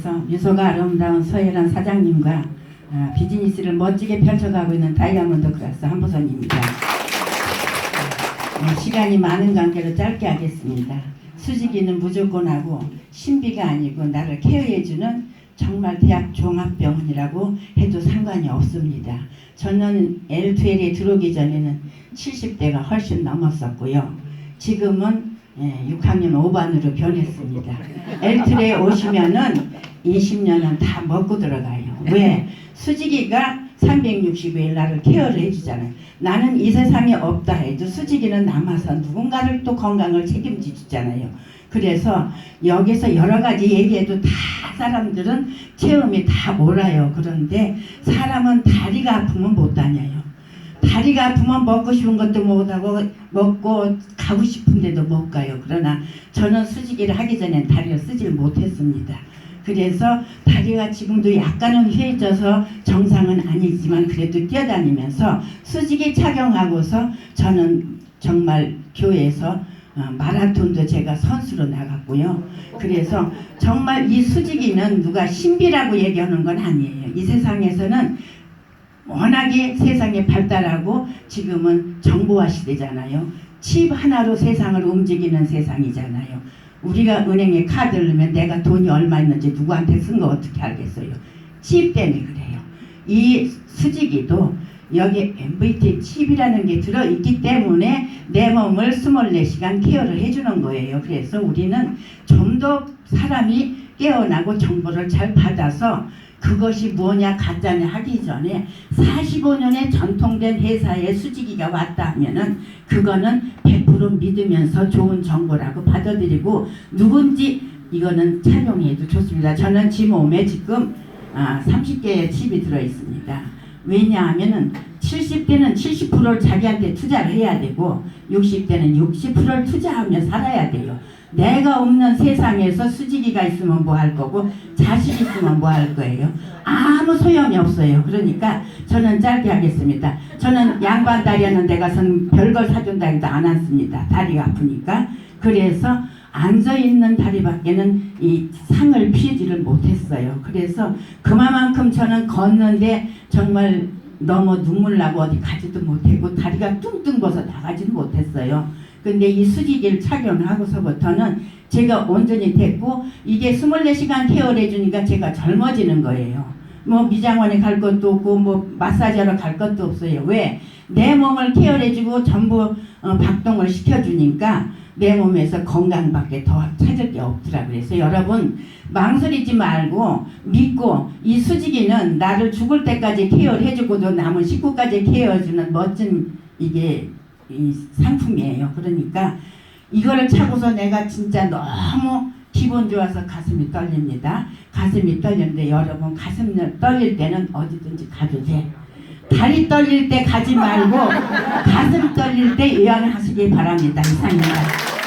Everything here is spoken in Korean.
위해서 미소가 아름다운 서혜란 사장님과 아, 비즈니스를 멋지게 펼쳐가고 있는 다이아몬드 클래스 한보선입니다. 어, 시간이 많은 관계로 짧게 하겠습니다. 수지기는 무조건 하고 신비가 아니고 나를 케어해주는 정말 대학 종합병원이라고 해도 상관이 없습니다. 저는 L2L에 들어오기 전에는 70대가 훨씬 넘었었고요. 지금은 예, 6학년 5반으로 변했습니다. L2L에 오시면은 20년은 다 먹고 들어가요. 왜? 수지기가 365일 나를 케어를 해주잖아요. 나는 이 세상에 없다 해도 수지기는 남아서 누군가를 또 건강을 책임져 주잖아요. 그래서 여기서 여러 가지 얘기해도 다 사람들은 체험이 다 몰라요. 그런데 사람은 다리가 아프면 못 다녀요. 다리가 아프면 먹고 싶은 것도 못하고 먹고 가고 싶은 데도 못 가요. 그러나 저는 수지기를 하기 전엔 다리를 쓰질 못했습니다. 그래서 다리가 지금도 약간은 휘어져서 정상은 아니지만 그래도 뛰어다니면서 수직이 착용하고서 저는 정말 교회에서 어, 마라톤도 제가 선수로 나갔고요. 그래서 정말 이 수직이는 누가 신비라고 얘기하는 건 아니에요. 이 세상에서는 워낙에 세상이 발달하고 지금은 정보화 시대잖아요. 칩 하나로 세상을 움직이는 세상이잖아요. 우리가 은행에 카드를 넣으면 내가 돈이 얼마 있는지 누구한테 쓴 거 어떻게 알겠어요? 칩 때문에 그래요. 이 수지기도 여기 MVT 칩이라는 게 들어있기 때문에 내 몸을 24시간 케어를 해주는 거예요. 그래서 우리는 좀 더 사람이 깨어나고 정보를 잘 받아서 그것이 뭐냐 가짜냐 하기 전에 45년의 전통된 회사에 수지기가 왔다 하면은 그거는 100% 믿으면서 좋은 정보라고 받아들이고 누군지 이거는 착용해도 좋습니다. 저는 지 몸에 지금 아, 30개의 칩이 들어 있습니다. 왜냐하면은 70대는 70%를 자기한테 투자를 해야 되고 60대는 60%를 투자하며 살아야 돼요. 내가 없는 세상에서 수지기가 있으면 뭐 할 거고 자식 있으면 뭐 할 거예요. 아무 소용이 없어요. 그러니까 저는 짧게 하겠습니다. 저는 양반 다리 하는 데 가서는 별걸 사준다 해도 안 앉습니다. 다리가 아프니까. 그래서 앉아 있는 다리밖에는 이 상을 피지를 못했어요. 그래서 그만큼 저는 걷는데 정말 너무 눈물 나고 어디 가지도 못했고 다리가 뚱뚱 벗어 나가지도 못했어요. 근데 이 수지기를 착용하고서부터는 제가 온전히 됐고 이게 24시간 케어를 해주니까 제가 젊어지는 거예요. 뭐 미장원에 갈 것도 없고 뭐 마사지하러 갈 것도 없어요. 왜? 내 몸을 케어해주고 전부 어, 박동을 시켜주니까 내 몸에서 건강밖에 더 찾을 게 없더라 그래서 여러분 망설이지 말고 믿고 이 수지기는 나를 죽을 때까지 케어를 해주고도 남은 식구까지 케어해주는 멋진 이게 이 상품이에요. 그러니까 이거를 차고서 내가 진짜 너무 기분 좋아서 가슴이 떨립니다. 가슴이 떨리는데 여러분 가슴 떨릴 때는 어디든지 가도 돼. 다리 떨릴 때 가지 말고 가슴 떨릴 때 예언하시기 바랍니다. 이상입니다.